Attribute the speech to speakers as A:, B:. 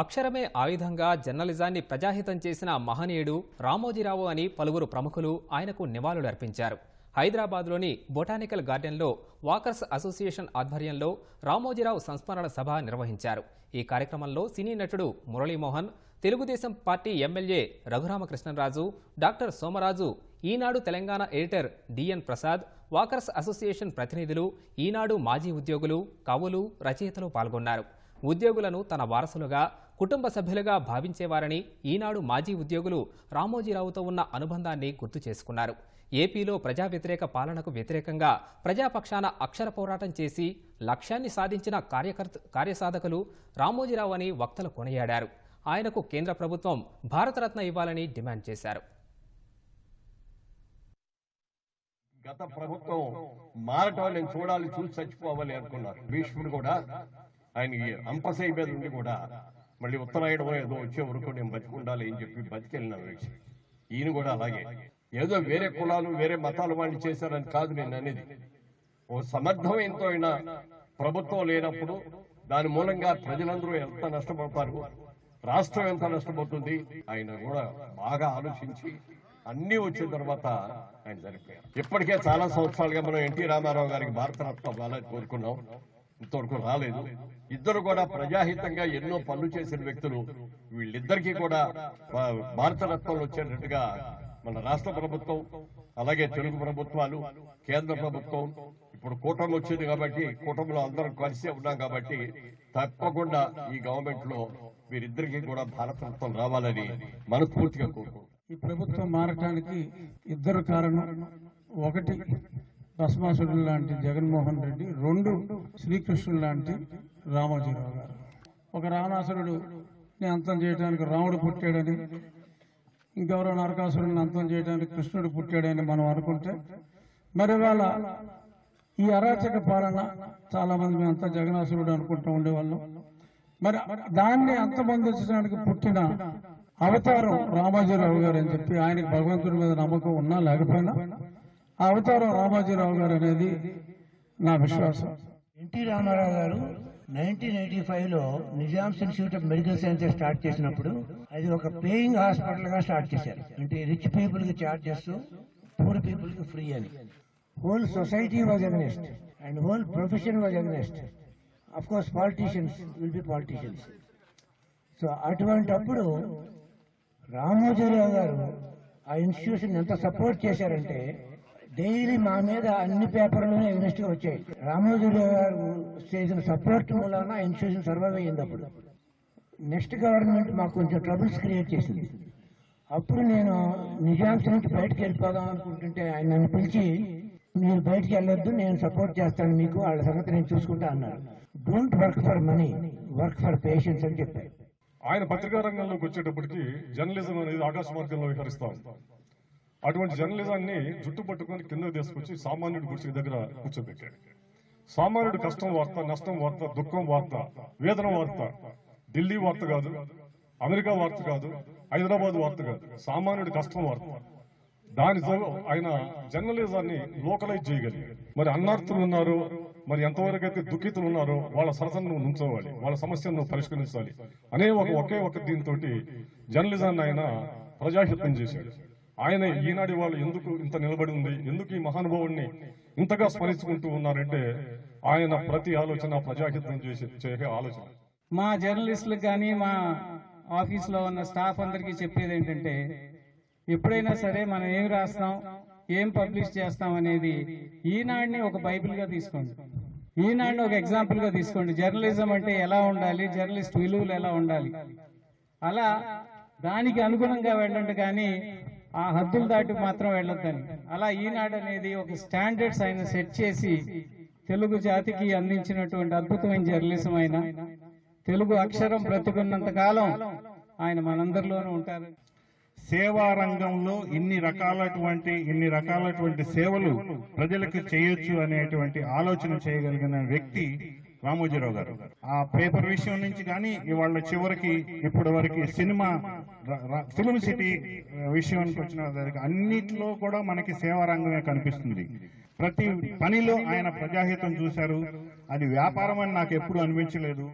A: అక్షరమే ఆయుధంగా జర్నలిజాన్ని ప్రజాహితం చేసిన మహనీయుడు రామోజీరావు అని పలువురు ప్రముఖులు ఆయనకు నివాళులర్పించారు. హైదరాబాద్లోని బొటానికల్ గార్డెన్లో వాకర్స్ అసోసియేషన్ ఆధ్వర్యంలో రామోజీరావు సంస్మరణ సభ నిర్వహించారు. ఈ కార్యక్రమంలో సినీ నటుడు Muralimohan Telugu Desam party MLA Raghuramakrishnaraju doctor Somaraju Eenadu Telangana editor D N Prasad walkers association ప్రతినిధులు ఈనాడు మాజీ ఉద్యోగులు కవులు రచయితలు పాల్గొన్నారు. ఉద్యోగులను తన వారసులుగా కుటుంబ సభ్యులుగా భావించేవారని ఈనాడు మాజీ ఉద్యోగులు రామోజీరావుతో ఉన్న అనుబంధాన్ని గుర్తు చేసుకున్నారు. ఏపీలో ప్రజా వ్యతిరేక పాలనకు వ్యతిరేకంగా ప్రజాపక్షాన అక్షర పోరాటం చేసి లక్ష్యాన్ని సాధించిన కార్యకర్త కార్యసాధకులు రామోజీరావు అని వక్తలు కొనియాడారు. ఆయనకు కేంద్ర ప్రభుత్వం భారతరత్న ఇవ్వాలని డిమాండ్ చేశారు.
B: గత ప్రభుత్వం మారటం నేను చూడాలి చూసి చచ్చిపోవాలి అనుకున్నారు. భీష్ముడు కూడా ఆయనకి అంపసై మీద ఉండి కూడా మళ్ళీ ఉత్తరాయణం ఏదో వచ్చే వరకు నేను బతికుండాలి అని చెప్పి బతికెళ్ళిన వ్యక్తి. ఈయన కూడా అలాగే. ఏదో వేరే కులాలు వేరే మతాలు వాళ్ళు చేశారని కాదు నేను అనేది. ఓ సమర్థవంతో అయిన ప్రభుత్వం లేనప్పుడు దాని మూలంగా ప్రజలందరూ ఎంత నష్టపడతారు రాష్ట్రం ఎంత నష్టపోతుంది? ఆయన కూడా బాగా ఆలోచించి అన్ని వచ్చిన తర్వాత ఆయన చనిపోయారు. ఇప్పటికే చాలా సంవత్సరాలుగా మనం ఎన్టీ రామారావు గారికి భారతరత్న ఇవ్వాలని కోరుకున్నాం. ఇంతవరకు రాలేదు. ఇద్దరు కూడా ప్రజాహితంగా ఎన్నో పనులు చేసిన వ్యక్తులు. వీళ్ళిద్దరికీ కూడా భా- భారతరత్నాలు వచ్చేటట్టుగా మన రాష్ట్ర ప్రభుత్వం అలాగే తెలుగు ప్రభుత్వాలు కేంద్ర ప్రభుత్వం ఇప్పుడు కూటమి వచ్చింది కాబట్టి కూటమిలో అందరం కలిసే ఉన్నాం కాబట్టి తప్పకుండా ఈ గవర్నమెంట్లో వీరిద్దరికీ కూడా భారతరత్నం రావాలని మనస్ఫూర్తిగా కోరుకుంటున్నాం.
C: ఈ ప్రభుత్వం మారటానికి ఇద్దరు కారణం. ఒకటి భస్మాసుడు లాంటి జగన్మోహన్ రెడ్డి రెండు శ్రీకృష్ణుడు లాంటి రామోజీరావు గారు. ఒక రావణాసురుడు అంతం చేయడానికి రాముడు పుట్టాడని ఇంకెవరో నరకాసురుడిని అంతం చేయడానికి కృష్ణుడు పుట్టాడని మనం అనుకుంటే మరి వాళ్ళ ఈ అరాచక పాలన చాలా మంది మేమంతా జగనాసురుడు అనుకుంటూ ఉండేవాళ్ళం. మరి దాన్ని అంతమందించడానికి పుట్టిన అవతారం రామాజీరావు గారు అని చెప్పి ఆయనకి భగవంతుడి మీద నమ్మకం ఉన్నా లేకపోయినా ఆ అవతారం రామోజీరావు గారు అనేది నా విశ్వాసం.
D: ఎన్టీ రామారావు గారు నైన్టీన్ ఎయిటీ ఫైవ్లో Nizam's Institute of Medical Sciences start చేసినప్పుడు అది ఒక పేయింగ్ హాస్పిటల్గా స్టార్ట్ చేశారు. అంటే రిచ్ పీపుల్కి చార్జ్ చేస్తూ పూర్ పీపుల్కి ఫ్రీ అని. Whole society was against and whole profession was against of course politicians will be politicians so అటువంటప్పుడు రామోజీరావు గారు ఆ ఇన్స్టిట్యూషన్ ఎంత సపోర్ట్ చేశారంటే డైలీ మా మీద అన్ని పేపర్లోనే ఎగ్నెస్ట్గా వచ్చాయి. రామోజీరావు గారు చేసిన సపోర్ట్ మూలన ఆ ఇన్స్టిట్యూషన్ సర్వైవ్ అయ్యింది అప్పుడు. నెక్స్ట్ గవర్నమెంట్ మాకు కొంచెం ట్రబుల్స్ క్రియేట్ చేసింది. అప్పుడు నేను నిజాంస్ నుంచి బయటకు వెళ్ళిపోదాం అనుకుంటుంటే ఆయన నన్ను పిలిచి మీరు బయటికి వెళ్ళొద్దు నేను సపోర్ట్ చేస్తాను మీకు వాళ్ళ సంగతి నేను చూసుకుంటా అన్నారు. Don't work for money work for patients అని చెప్పారు.
E: ఆయన పత్రికా రంగంలోకి వచ్చేటప్పటికి జర్నలిజం అనేది ఆకాశ మార్గంలో విహరిస్తా అటువంటి జర్నలిజాన్ని జుట్టు పట్టుకొని కింద తీసుకొచ్చి సామాన్యుడి గుడిసి దగ్గర కూర్చోబెట్టాడు సామాన్యుడి కష్టం వార్త నష్టం వార్త దుఃఖం వార్త వేదన వార్త ఢిల్లీ వార్త కాదు అమెరికా వార్త కాదు హైదరాబాద్ వార్త కాదు సామాన్యుడి కష్టం వార్త. దానితో ఆయన జర్నలిజాన్ని లోకలైజ్ చేయగలిగాడు. మరి అన్నార్థులు ఉన్నారు మరి ఎంతవరకు అయితే దుఃఖితులు ఉన్నారో వాళ్ళ సరసను నువ్వు నుంచోవాలి వాళ్ళ సమస్యను నువ్వు పరిష్కరించాలి. అనే ఒక ఒకే ఒక దీంతో జర్నలిజాన్ని ఆయన ప్రజాహితం చేశాడు ఆయన ఈనాటి వాళ్ళు ఎందుకు ఇంత నిలబడి ఉంది? ఎందుకు ఈ మహానుభావుడిని ఇంతగా స్మరించుకుంటూ ఉన్నారంటే ఆయన ప్రతి ఆలోచన ప్రజాహితం చేసే చేసే ఆలోచన.
C: మా జర్నలిస్టులకు కానీ మా ఆఫీస్లో ఉన్న స్టాఫ్ అందరికీ చెప్పేది ఏంటంటే ఎప్పుడైనా సరే మనం ఏం రాస్తాం ఏం పబ్లిష్ చేస్తాం అనేది ఈనాడిని ఒక బైబిల్గా తీసుకోండి. ఈనాడిని ఒక ఎగ్జాంపుల్గా తీసుకోండి. జర్నలిజం అంటే ఎలా ఉండాలి? జర్నలిస్ట్ విలువలు ఎలా ఉండాలి? అలా దానికి అనుగుణంగా వెళ్ళండి కానీ ఆ హద్దులు దాటి మాత్రం వెళ్ళొద్దని. అలా ఈనాడు అనేది ఒక స్టాండర్డ్స్ ఆయన సెట్ చేసి తెలుగు జాతికి అందించినటువంటి అద్భుతమైన జర్నలిజం ఆయన తెలుగు అక్షరం బ్రతుకున్నంత కాలం ఆయన మనందరిలోనూ ఉంటారు.
F: సేవా రంగంలో ఇన్ని రకాలటువంటి ఇన్ని రకాలటువంటి సేవలు ప్రజలకు చేయొచ్చు అనేటువంటి ఆలోచన చేయగలిగిన వ్యక్తి రామోజీరావు గారు. ఆ పేపర్ విషయం నుంచి కానీ ఇవాళ చివరికి ఇప్పటి వరకు సినిమా ర- ఫిల్మ్ సిటీ విషయానికి వచ్చిన అన్నిట్లో కూడా మనకి సేవా రంగమే కనిపిస్తుంది. ప్రతి పనిలో ఆయన ప్రజాహితం చూశారు. అది వ్యాపారం అని నాకు ఎప్పుడు అనిపించలేదు.